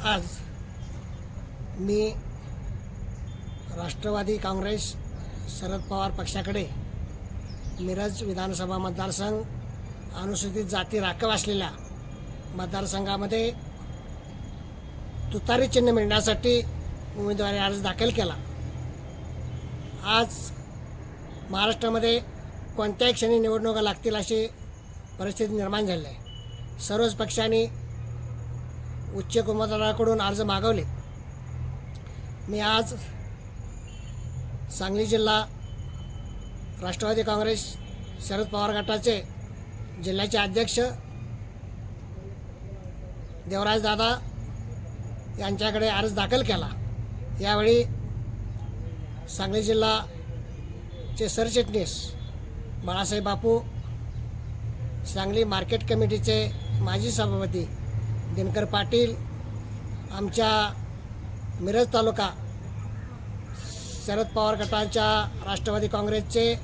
आज मी राष्ट्रवादी काँग्रेस शरद पवार पक्षाकडे मिरज विधानसभा मतदारसंघ अनुसूचित जाती राखव असलेल्या मतदारसंघामध्ये तुतारी चिन्ह मिळण्यासाठी उमेदवारी अर्ज दाखल केला. आज महाराष्ट्रामध्ये कोणत्याही क्षणी निवडणुका लागतील अशी परिस्थिती निर्माण झाली आहे. सर्वच पक्षांनी उच्च कुमारकडून अर्ज मागवले. मी आज सांगली जिल्हा राष्ट्रवादी काँग्रेस शरद पवार गटाचे जिल्ह्याचे अध्यक्ष देवराज दादा यांच्याकडे अर्ज दाखल केला. यावेळी सांगली जिल्हाचे सरचिटणीस बाळासाहेब बापू सांगली मार्केट कमिटीचे माजी सभापती दिनकर पाटील आमच्या मिरज तालुका शरद पवार गटाच्या राष्ट्रवादी काँग्रेसचे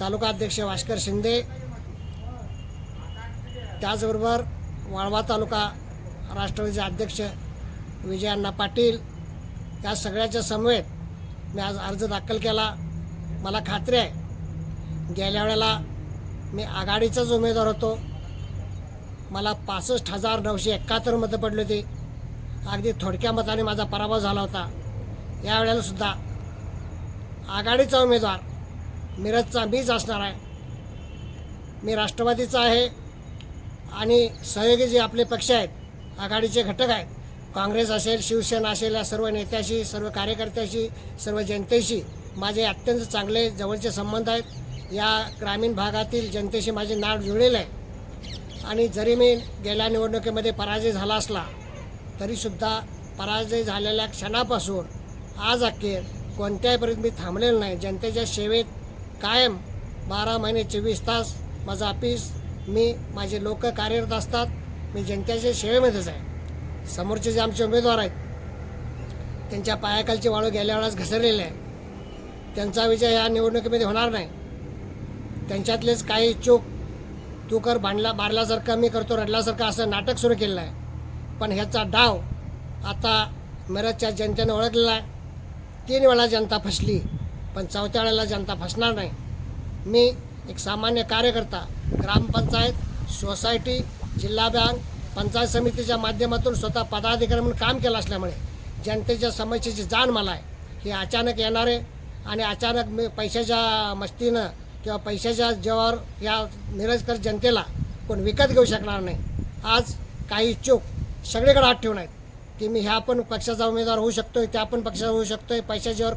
तालुका अध्यक्ष भास्कर शिंदे त्याचबरोबर वाळवा तालुका राष्ट्रवादीचे अध्यक्ष विजय अण्णा पाटील या सगळ्याच्या समवेत मी आज अर्ज दाखल केला. मला खात्री आहे गेल्या वेळेला मी आघाडीचाच उमेदवार होतो. मला पासष्ट हजार नऊशे एकाहत्तर मतं पडले होते. अगदी थोडक्या मताने माझा पराभव झाला होता. यावेळेलासुद्धा आघाडीचा उमेदवार मिरजचा मीच असणार आहे. मी राष्ट्रवादीचा आहे आणि सहयोगी जे आपले पक्ष आहेत आघाडीचे घटक आहेत काँग्रेस असेल शिवसेना असेल या सर्व नेत्याशी सर्व कार्यकर्त्याशी सर्व जनतेशी माझे अत्यंत चांगले जवळचे संबंध आहेत. या ग्रामीण भागातील जनतेशी माझे नाव जुळलेलं आहे. आणि जरी मी गेल्या निवडणुकीमध्ये पराजय झाला असला तरीसुद्धा पराजय झालेल्या क्षणापासून आज अखेर कोणत्याही पर्यंत मी थांबलेलो नाही. जनतेच्या सेवेत कायम बारा महिने चोवीस तास माझं ऑफिस मी माझे लोक कार्यरत असतात मी जनतेच्या सेवेमध्येच आहे. समोरचे जे आमचे उमेदवार आहेत त्यांच्या पायाखालची वाळू गेल्या वेळेस घसरलेले आहे. त्यांचा विजय या निवडणुकीमध्ये होणार नाही. त्यांच्यातलेच काही चूक तू कर भांडला बारल्यासारखं मी करतो रडल्यासारखं असं नाटक सुरू केलेलं आहे. पण ह्याचा डाव आता मिरजच्या जनतेनं ओळखलेला आहे. तीन वेळा जनता फसली पण चौथ्या वेळेला जनता फसणार नाही. मी एक सामान्य कार्यकर्ता ग्रामपंचायत सोसायटी जिल्हा बँक पंचायत समितीच्या माध्यमातून स्वतः पदाधिकारी म्हणून काम केलं असल्यामुळे जनतेच्या समस्येची जाण मला आहे. हे अचानक येणारे आणि अचानक मी पैशाच्या मस्तीनं किंवा पैशाच्या जेव्हावर या मिरजकर जनतेला कोण विकत घेऊ शकणार नाही. आज काही इच्छुक सगळीकडे हात ठेवून आहेत की मी ह्या पण पक्षाचा उमेदवार होऊ शकतोय त्या पण पक्षाचा होऊ शकतोय पैशाच्यावर